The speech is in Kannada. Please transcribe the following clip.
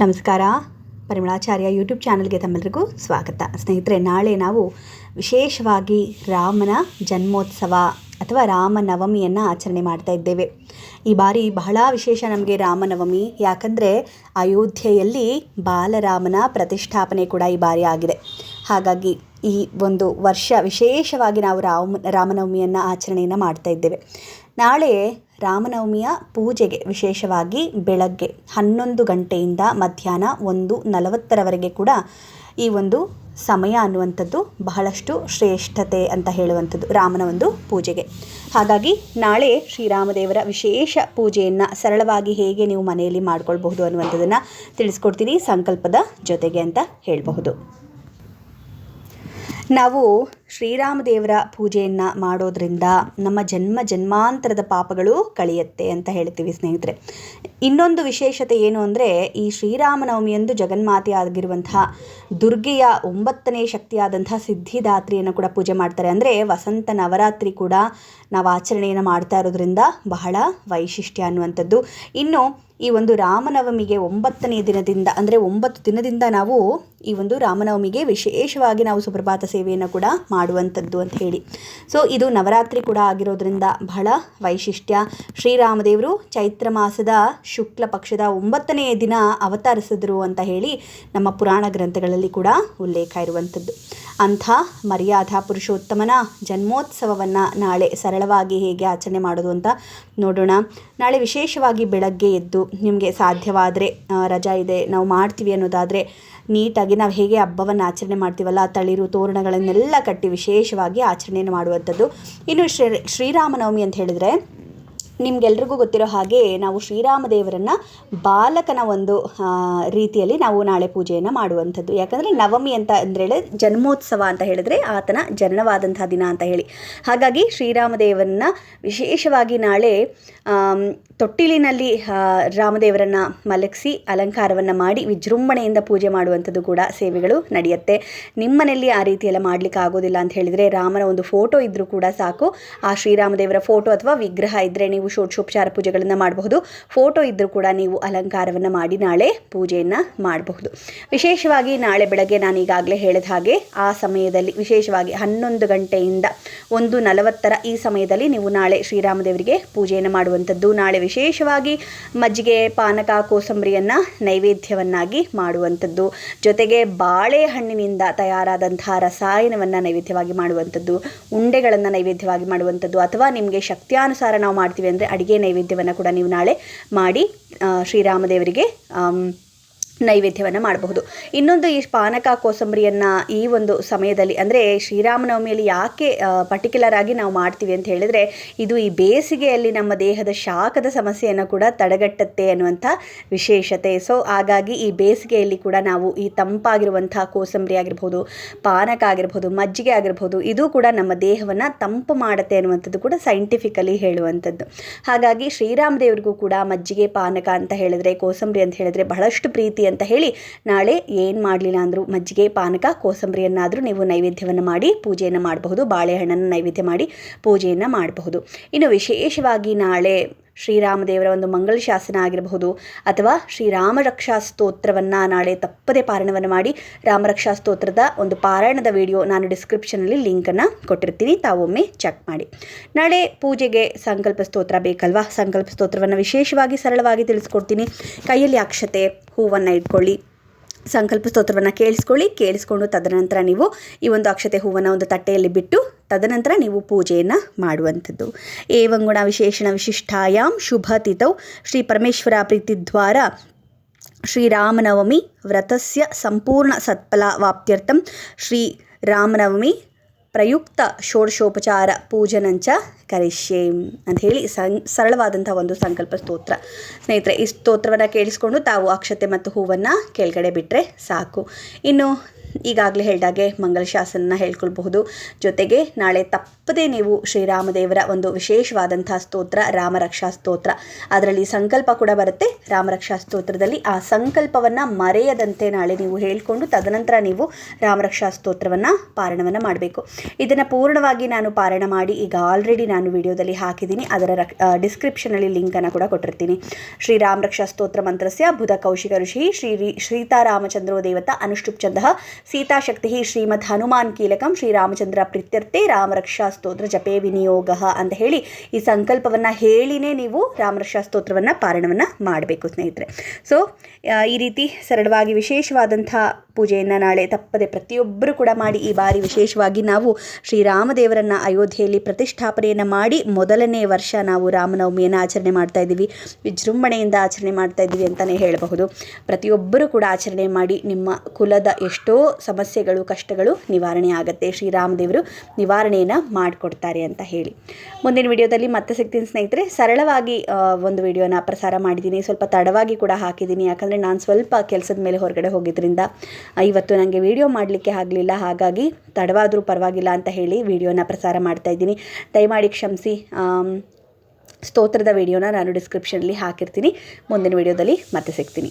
ನಮಸ್ಕಾರ. ಪರಿಮಳಾಚಾರ್ಯ ಯೂಟ್ಯೂಬ್ ಚಾನಲ್ಗೆ ತಮ್ಮೆಲ್ಲರಿಗೂ ಸ್ವಾಗತ. ಸ್ನೇಹಿತರೆ, ನಾಳೆ ನಾವು ವಿಶೇಷವಾಗಿ ರಾಮನ ಜನ್ಮೋತ್ಸವ ಅಥವಾ ರಾಮನವಮಿಯನ್ನು ಆಚರಣೆ ಮಾಡ್ತಾ ಇದ್ದೇವೆ. ಈ ಬಾರಿ ಬಹಳ ವಿಶೇಷ ನಮಗೆ ರಾಮನವಮಿ. ಯಾಕಂದರೆ ಅಯೋಧ್ಯೆಯಲ್ಲಿ ಬಾಲರಾಮನ ಪ್ರತಿಷ್ಠಾಪನೆ ಕೂಡ ಈ ಬಾರಿ ಆಗಿದೆ. ಹಾಗಾಗಿ ಈ ಒಂದು ವರ್ಷ ವಿಶೇಷವಾಗಿ ನಾವು ರಾಮ, ರಾಮನವಮಿಯನ್ನು ಆಚರಣೆಯನ್ನು ಮಾಡ್ತಾ ಇದ್ದೇವೆ. ನಾಳೆ ರಾಮನವಮಿಯ ಪೂಜೆಗೆ, ವಿಶೇಷವಾಗಿ ಬೆಳಗ್ಗೆ ಹನ್ನೊಂದು ಗಂಟೆಯಿಂದ ಮಧ್ಯಾಹ್ನ ಒಂದು ನಲವತ್ತರವರೆಗೆ ಕೂಡ ಈ ಒಂದು ಸಮಯ ಅನ್ನುವಂಥದ್ದು ಬಹಳಷ್ಟು ಶ್ರೇಷ್ಠತೆ ಅಂತ ಹೇಳುವಂಥದ್ದು ರಾಮನ ಒಂದು ಪೂಜೆಗೆ. ಹಾಗಾಗಿ ನಾಳೆ ಶ್ರೀರಾಮದೇವರ ವಿಶೇಷ ಪೂಜೆಯನ್ನು ಸರಳವಾಗಿ ಹೇಗೆ ನೀವು ಮನೆಯಲ್ಲಿ ಮಾಡ್ಕೊಳ್ಬಹುದು ಅನ್ನುವಂಥದ್ದನ್ನು ತಿಳಿಸ್ಕೊಡ್ತೀನಿ ಸಂಕಲ್ಪದ ಜೊತೆಗೆ ಅಂತ ಹೇಳಬಹುದು. ನಾವು ಶ್ರೀರಾಮದೇವರ ಪೂಜೆಯನ್ನು ಮಾಡೋದ್ರಿಂದ ನಮ್ಮ ಜನ್ಮ ಜನ್ಮಾಂತರದ ಪಾಪಗಳು ಕಳೆಯುತ್ತೆ ಅಂತ ಹೇಳ್ತೀವಿ ಸ್ನೇಹಿತರೆ. ಇನ್ನೊಂದು ವಿಶೇಷತೆ ಏನು ಅಂದರೆ ಈ ಶ್ರೀರಾಮನವಮಿಯಂದು ಜಗನ್ಮಾತೆ ಆಗಿರುವಂತಹ ದುರ್ಗೆಯ ಒಂಬತ್ತನೇ ಶಕ್ತಿಯಾದಂತಹ ಸಿದ್ಧಿದಾತ್ರಿಯನ್ನು ಕೂಡ ಪೂಜೆ ಮಾಡ್ತಾರೆ. ಅಂದರೆ ವಸಂತ ನವರಾತ್ರಿ ಕೂಡ ನಾವು ಆಚರಣೆಯನ್ನು ಮಾಡ್ತಾ ಇರೋದ್ರಿಂದ ಬಹಳ ವೈಶಿಷ್ಟ್ಯ ಅನ್ನುವಂಥದ್ದು. ಇನ್ನು ಈ ಒಂದು ರಾಮನವಮಿಗೆ ಒಂಬತ್ತನೇ ದಿನದಿಂದ ಅಂದರೆ ಒಂಬತ್ತು ದಿನದಿಂದ ನಾವು ಈ ಒಂದು ರಾಮನವಮಿಗೆ ವಿಶೇಷವಾಗಿ ನಾವು ಸುಪ್ರಭಾತ ಸೇವೆಯನ್ನು ಕೂಡ ಮಾಡುವಂಥದ್ದು ಅಂತ ಹೇಳಿ. ಸೊ ಇದು ನವರಾತ್ರಿ ಕೂಡ ಆಗಿರೋದ್ರಿಂದ ಬಹಳ ವೈಶಿಷ್ಟ್ಯ. ಶ್ರೀರಾಮದೇವರು ಚೈತ್ರ ಮಾಸದ ಶುಕ್ಲ ಪಕ್ಷದ ಒಂಬತ್ತನೆಯ ದಿನ ಅವತರಿಸಿದ್ರು ಅಂತ ಹೇಳಿ ನಮ್ಮ ಪುರಾಣ ಗ್ರಂಥಗಳಲ್ಲಿ ಕೂಡ ಉಲ್ಲೇಖ ಇರುವಂಥದ್ದು. ಅಂಥ ಮರ್ಯಾದಾ ಪುರುಷೋತ್ತಮನ ಜನ್ಮೋತ್ಸವವನ್ನು ನಾಳೆ ಸರಳವಾಗಿ ಹೇಗೆ ಆಚರಣೆ ಮಾಡೋದು ಅಂತ ನೋಡೋಣ. ನಾಳೆ ವಿಶೇಷವಾಗಿ ಬೆಳಗ್ಗೆ ಎದ್ದು ನಿಮಗೆ ಸಾಧ್ಯವಾದರೆ ರಜಾ ಇದೆ, ನಾವು ಮಾಡ್ತೀವಿ ಅನ್ನೋದಾದರೆ ನೀಟಾಗಿ ನಾವು ಹೇಗೆ ಹಬ್ಬವನ್ನು ಆಚರಣೆ ಮಾಡ್ತೀವಲ್ಲ ತಳಿರು, ತೋರಣಗಳನ್ನೆಲ್ಲ ಕಟ್ಟಿ ವಿಶೇಷವಾಗಿ ಆಚರಣೆಯನ್ನು ಮಾಡುವಂಥದ್ದು. ಇನ್ನು ಶ್ರೀ, ಶ್ರೀರಾಮನವಮಿ ಅಂತ ಹೇಳಿದರೆ ನಿಮಗೆಲ್ರಿಗೂ ಗೊತ್ತಿರೋ ಹಾಗೆ ನಾವು ಶ್ರೀರಾಮದೇವರನ್ನ ಬಾಲಕನ ಒಂದು ರೀತಿಯಲ್ಲಿ ನಾವು ನಾಳೆ ಪೂಜೆಯನ್ನು ಮಾಡುವಂಥದ್ದು. ಯಾಕಂದರೆ ನವಮಿ ಅಂತ ಅಂದರೆ ಜನ್ಮೋತ್ಸವ ಅಂತ ಹೇಳಿದ್ರೆ ಆತನ ಜನನವಾದಂತಹ ದಿನ ಅಂತ ಹೇಳಿ. ಹಾಗಾಗಿ ಶ್ರೀರಾಮದೇವರನ್ನ ವಿಶೇಷವಾಗಿ ನಾಳೆ ತೊಟ್ಟಿಲಿನಲ್ಲಿ ರಾಮದೇವರನ್ನು ಮಲಗಿಸಿ ಅಲಂಕಾರವನ್ನು ಮಾಡಿ ವಿಜೃಂಭಣೆಯಿಂದ ಪೂಜೆ ಮಾಡುವಂಥದ್ದು ಕೂಡ ಸೇವೆಗಳು ನಡೆಯುತ್ತೆ. ನಿಮ್ಮನೆಯಲ್ಲಿ ಆ ರೀತಿಯೆಲ್ಲ ಮಾಡಲಿಕ್ಕೆ ಆಗೋದಿಲ್ಲ ಅಂತ ಹೇಳಿದರೆ ರಾಮನ ಒಂದು ಫೋಟೋ ಇದ್ದರೂ ಕೂಡ ಸಾಕು. ಆ ಶ್ರೀರಾಮದೇವರ ಫೋಟೋ ಅಥವಾ ವಿಗ್ರಹ ಇದ್ದರೆ ನೀವು ಷೋಡಶೋಪಚಾರ ಪೂಜೆಗಳನ್ನು ಮಾಡಬಹುದು. ಫೋಟೋ ಇದ್ದರೂ ಕೂಡ ನೀವು ಅಲಂಕಾರವನ್ನು ಮಾಡಿ ನಾಳೆ ಪೂಜೆಯನ್ನು ಮಾಡಬಹುದು. ವಿಶೇಷವಾಗಿ ನಾಳೆ ಬೆಳಗ್ಗೆ ನಾನು ಈಗಾಗಲೇ ಹೇಳಿದ ಹಾಗೆ ಆ ಸಮಯದಲ್ಲಿ ವಿಶೇಷವಾಗಿ ಹನ್ನೊಂದು ಗಂಟೆಯಿಂದ ಒಂದು ನಲವತ್ತರ ಈ ಸಮಯದಲ್ಲಿ ನೀವು ನಾಳೆ ಶ್ರೀರಾಮದೇವರಿಗೆ ಪೂಜೆಯನ್ನು ಮಾಡುವಂಥದ್ದು. ನಾಳೆ ವಿಶೇಷವಾಗಿ ಮಜ್ಜಿಗೆ, ಪಾನಕ, ಕೋಸಂಬರಿಯನ್ನು ನೈವೇದ್ಯವನ್ನಾಗಿ ಮಾಡುವಂಥದ್ದು. ಜೊತೆಗೆ ಬಾಳೆಹಣ್ಣಿನಿಂದ ತಯಾರಾದಂತಹ ರಸಾಯನವನ್ನು ನೈವೇದ್ಯವಾಗಿ ಮಾಡುವಂಥದ್ದು. ಉಂಡೆಗಳನ್ನು ನೈವೇದ್ಯವಾಗಿ ಮಾಡುವಂಥದ್ದು. ಅಥವಾ ನಿಮಗೆ ಶಕ್ತಿಯಾನುಸಾರ ನಾವು ಮಾಡ್ತೀವಿ ಅಂದರೆ ಅಡುಗೆ ನೈವೇದ್ಯವನ್ನು ಕೂಡ ನೀವು ನಾಳೆ ಮಾಡಿ ಶ್ರೀರಾಮದೇವರಿಗೆ ನೈವೇದ್ಯವನ್ನು ಮಾಡಬಹುದು. ಇನ್ನೊಂದು ಈ ಪಾನಕ ಕೋಸಂಬರಿಯನ್ನು ಈ ಒಂದು ಸಮಯದಲ್ಲಿ ಅಂದರೆ ಶ್ರೀರಾಮನವಮಿಯಲ್ಲಿ ಯಾಕೆ ಪರ್ಟಿಕ್ಯುಲರ್ ಆಗಿ ನಾವು ಮಾಡ್ತೀವಿ ಅಂತ ಹೇಳಿದರೆ ಇದು ಈ ಬೇಸಿಗೆಯಲ್ಲಿ ನಮ್ಮ ದೇಹದ ಶಾಖದ ಸಮಸ್ಯೆಯನ್ನು ಕೂಡ ತಡೆಗಟ್ಟುತ್ತೆ ಅನ್ನುವಂಥ ವಿಶೇಷತೆ. ಸೊ ಹಾಗಾಗಿ ಈ ಬೇಸಿಗೆಯಲ್ಲಿ ಕೂಡ ನಾವು ಈ ತಂಪಾಗಿರುವಂಥ ಕೋಸಂಬರಿ ಆಗಿರ್ಬೋದು, ಪಾನಕ ಆಗಿರ್ಬೋದು, ಮಜ್ಜಿಗೆ ಆಗಿರ್ಬೋದು, ಇದು ಕೂಡ ನಮ್ಮ ದೇಹವನ್ನು ತಂಪು ಮಾಡುತ್ತೆ ಅನ್ನುವಂಥದ್ದು ಕೂಡ ಸೈಂಟಿಫಿಕಲಿ ಹೇಳುವಂಥದ್ದು. ಹಾಗಾಗಿ ಶ್ರೀರಾಮ ದೇವರಿಗೂ ಕೂಡ ಮಜ್ಜಿಗೆ, ಪಾನಕ ಅಂತ ಹೇಳಿದ್ರೆ, ಕೋಸಂಬರಿ ಅಂತ ಹೇಳಿದ್ರೆ ಬಹಳಷ್ಟು ಪ್ರೀತಿ ಅಂತ ಹೇಳಿ ನಾಳೆ ಏನು ಮಾಡಲಿಲ್ಲ ಅಂದರೂ ಮಜ್ಜಿಗೆ, ಪಾನಕ, ಕೋಸಂಬರಿಯನ್ನಾದರೂ ನೀವು ನೈವೇದ್ಯವನ್ನು ಮಾಡಿ ಪೂಜೆಯನ್ನು ಮಾಡಬಹುದು, ಬಾಳೆಹಣ್ಣನ್ನು ನೈವೇದ್ಯ ಮಾಡಿ ಪೂಜೆಯನ್ನು ಮಾಡಬಹುದು. ಇನ್ನು ವಿಶೇಷವಾಗಿ ನಾಳೆ ಶ್ರೀರಾಮದೇವರ ಒಂದು ಮಂಗಳ ಶಾಸನ ಆಗಿರಬಹುದು ಅಥವಾ ಶ್ರೀರಾಮ ರಕ್ಷಾ ಸ್ತೋತ್ರವನ್ನು ನಾಳೆ ತಪ್ಪದೆ ಪಾರಾಯಣವನ್ನು ಮಾಡಿ ರಾಮರಕ್ಷಾ ಸ್ತೋತ್ರದ ಒಂದು ಪಾರಾಯಣದ ವಿಡಿಯೋ ನಾನು ಡಿಸ್ಕ್ರಿಪ್ಷನಲ್ಲಿ ಲಿಂಕನ್ನು ಕೊಟ್ಟಿರ್ತೀನಿ. ತಾವೊಮ್ಮೆ ಚೆಕ್ ಮಾಡಿ. ನಾಳೆ ಪೂಜೆಗೆ ಸಂಕಲ್ಪ ಸ್ತೋತ್ರ ಬೇಕಲ್ವಾ? ಸಂಕಲ್ಪ ಸ್ತೋತ್ರವನ್ನು ವಿಶೇಷವಾಗಿ ಸರಳವಾಗಿ ತಿಳಿಸ್ಕೊಡ್ತೀನಿ. ಕೈಯಲ್ಲಿ ಅಕ್ಷತೆ, ಹೂವನ್ನು ಇಟ್ಕೊಳ್ಳಿ. ಸಂಕಲ್ಪ ಸ್ತೋತ್ರವನ್ನು ಕೇಳಿಸ್ಕೊಳ್ಳಿ. ಕೇಳಿಸ್ಕೊಂಡು ತದನಂತರ ನೀವು ಈ ಒಂದು ಅಕ್ಷತೆ ಹೂವನ್ನು ಒಂದು ತಟ್ಟೆಯಲ್ಲಿ ಬಿಟ್ಟು ತದನಂತರ ನೀವು ಪೂಜೆಯನ್ನು ಮಾಡುವಂಥದ್ದು. ಏವಂಗುಣ ವಿಶೇಷಣ ವಿಶಿಷ್ಟಾಯಾಮ್ ಶುಭ ತಿಥೌ ಶ್ರೀ ಪರಮೇಶ್ವರ ಪ್ರೀತಿದ್ವಾರ ಶ್ರೀರಾಮನವಮಿ ವ್ರತಸ್ಯ ಸಂಪೂರ್ಣ ಸತ್ಫಲ ವಾಪ್ತ್ಯರ್ಥಂ ಶ್ರೀ ರಾಮನವಮಿ ಪ್ರಯುಕ್ತ ಷೋಡಶೋಪಚಾರ ಪೂಜನಂಚ ಕರಿಷ್ಯೆ ಅಂತ ಹೇಳಿ ಸಂ, ಸರಳವಾದಂಥ ಒಂದು ಸಂಕಲ್ಪ ಸ್ತೋತ್ರ. ಸ್ನೇಹಿತರೆ, ಈ ಸ್ತೋತ್ರವನ್ನು ಕೇಳಿಸ್ಕೊಂಡು ತಾವು ಅಕ್ಷತೆ ಮತ್ತು ಹೂವನ್ನು ಕೆಳಗಡೆ ಬಿಟ್ಟರೆ ಸಾಕು. ಇನ್ನು ಈಗಾಗಲೇ ಹೇಳಿದಾಗೆ ಮಂಗಲ ಶಾಸನ ಹೇಳ್ಕೊಳ್ಬಹುದು. ಜೊತೆಗೆ ನಾಳೆ ತಪ್ಪದೇ ನೀವು ಶ್ರೀರಾಮದೇವರ ಒಂದು ವಿಶೇಷವಾದಂಥ ಸ್ತೋತ್ರ ರಾಮರಕ್ಷಾ ಸ್ತೋತ್ರ. ಅದರಲ್ಲಿ ಸಂಕಲ್ಪ ಕೂಡ ಬರುತ್ತೆ. ರಾಮರಕ್ಷಾ ಸ್ತೋತ್ರದಲ್ಲಿ ಆ ಸಂಕಲ್ಪವನ್ನು ಮರೆಯದಂತೆ ನಾಳೆ ನೀವು ಹೇಳಿಕೊಂಡು ತದನಂತರ ನೀವು ರಾಮರಕ್ಷಾ ಸ್ತೋತ್ರವನ್ನು ಪಾರಣವನ್ನು ಮಾಡಬೇಕು. ಇದನ್ನು ಪೂರ್ಣವಾಗಿ ನಾನು ಪಾರಣ ಮಾಡಿ ಈಗ ಆಲ್ರೆಡಿ ನಾನು ವಿಡಿಯೋದಲ್ಲಿ ಹಾಕಿದ್ದೀನಿ. ಅದರ ರಕ್ ಡಿಸ್ಕ್ರಿಪ್ಷನಲ್ಲಿ ಲಿಂಕನ್ನು ಕೂಡ ಕೊಟ್ಟಿರ್ತೀನಿ. ಶ್ರೀರಾಮರಕ್ಷಾ ಸ್ತೋತ್ರ ಮಂತ್ರಸ್ಯ ಬುಧ ಕೌಶಿಕ ಋಷಿ ಶ್ರೀ ಶ್ರೀತಾರಾಮಚಂದ್ರೋ ದೇವತಾ ಅನುಷ್ಠುಪ್ ಛಂದಃ ಸೀತಾಶಕ್ತಿ ಶ್ರೀಮದ್ ಹನುಮಾನ್ ಕೀಲಕಂ ಶ್ರೀರಾಮಚಂದ್ರ ಪ್ರೀತ್ಯರ್ಥೆ ರಾಮರಕ್ಷಾ ಸ್ತೋತ್ರ ಜಪೇ ವಿನಿಯೋಗ ಅಂತ ಹೇಳಿ ಈ ಸಂಕಲ್ಪವನ್ನು ಹೇಳಿನೇ ನೀವು ರಾಮರಕ್ಷಾ ಸ್ತೋತ್ರವನ್ನು ಪಾರಣವನ್ನು ಮಾಡಬೇಕು ಸ್ನೇಹಿತರೆ. ಸೊ ಈ ರೀತಿ ಸರಳವಾಗಿ ವಿಶೇಷವಾದಂಥ ಪೂಜೆಯನ್ನು ನಾಳೆ ತಪ್ಪದೆ ಪ್ರತಿಯೊಬ್ಬರು ಕೂಡ ಮಾಡಿ ಈ ಬಾರಿ ವಿಶೇಷವಾಗಿ ನಾವು ಶ್ರೀರಾಮದೇವರನ್ನು ಅಯೋಧ್ಯೆಯಲ್ಲಿ ಪ್ರತಿಷ್ಠಾಪನೆಯನ್ನು ಮಾಡಿ ಮೊದಲನೇ ವರ್ಷ ನಾವು ರಾಮನವಮಿಯನ್ನು ಆಚರಣೆ ಮಾಡ್ತಾ ಇದ್ದೀವಿ. ವಿಜೃಂಭಣೆಯಿಂದ ಆಚರಣೆ ಮಾಡ್ತಾ ಇದ್ದೀವಿ ಅಂತಲೇ ಹೇಳಬಹುದು. ಪ್ರತಿಯೊಬ್ಬರು ಕೂಡ ಆಚರಣೆ ಮಾಡಿ ನಿಮ್ಮ ಕುಲದ ಎಷ್ಟೋ ಸಮಸ್ಯೆಗಳು, ಕಷ್ಟಗಳು ನಿವಾರಣೆ ಆಗುತ್ತೆ. ಶ್ರೀರಾಮದೇವರು ನಿವಾರಣೆಯನ್ನು ಮಾಡಿಕೊಡ್ತಾರೆ ಅಂತ ಹೇಳಿ. ಮುಂದಿನ ವಿಡಿಯೋದಲ್ಲಿ ಮತ್ತೆ ಸಿಗ್ತೀನಿ ಸ್ನೇಹಿತರೆ. ಸರಳವಾಗಿ ಒಂದು ವಿಡಿಯೋನ ಪ್ರಸಾರ ಮಾಡಿದ್ದೀನಿ. ಸ್ವಲ್ಪ ತಡವಾಗಿ ಕೂಡ ಹಾಕಿದ್ದೀನಿ. ಯಾಕಂದರೆ ನಾನು ಸ್ವಲ್ಪ ಕೆಲಸದ ಮೇಲೆ ಹೊರಗಡೆ ಹೋಗಿದ್ದರಿಂದ ಇವತ್ತು ನನಗೆ ವಿಡಿಯೋ ಮಾಡಲಿಕ್ಕೆ ಆಗಲಿಲ್ಲ. ಹಾಗಾಗಿ ತಡವಾದರೂ ಪರವಾಗಿಲ್ಲ ಅಂತ ಹೇಳಿ ವಿಡಿಯೋನ ಪ್ರಸಾರ ಮಾಡ್ತಾ ಇದ್ದೀನಿ. ದಯಮಾಡಿ ಕ್ಷಮಿಸಿ. ಸ್ತೋತ್ರದ ವಿಡಿಯೋನ ನಾನು ಡಿಸ್ಕ್ರಿಪ್ಷನಲ್ಲಿ ಹಾಕಿರ್ತೀನಿ. ಮುಂದಿನ ವಿಡಿಯೋದಲ್ಲಿ ಮತ್ತೆ ಸಿಗ್ತೀನಿ.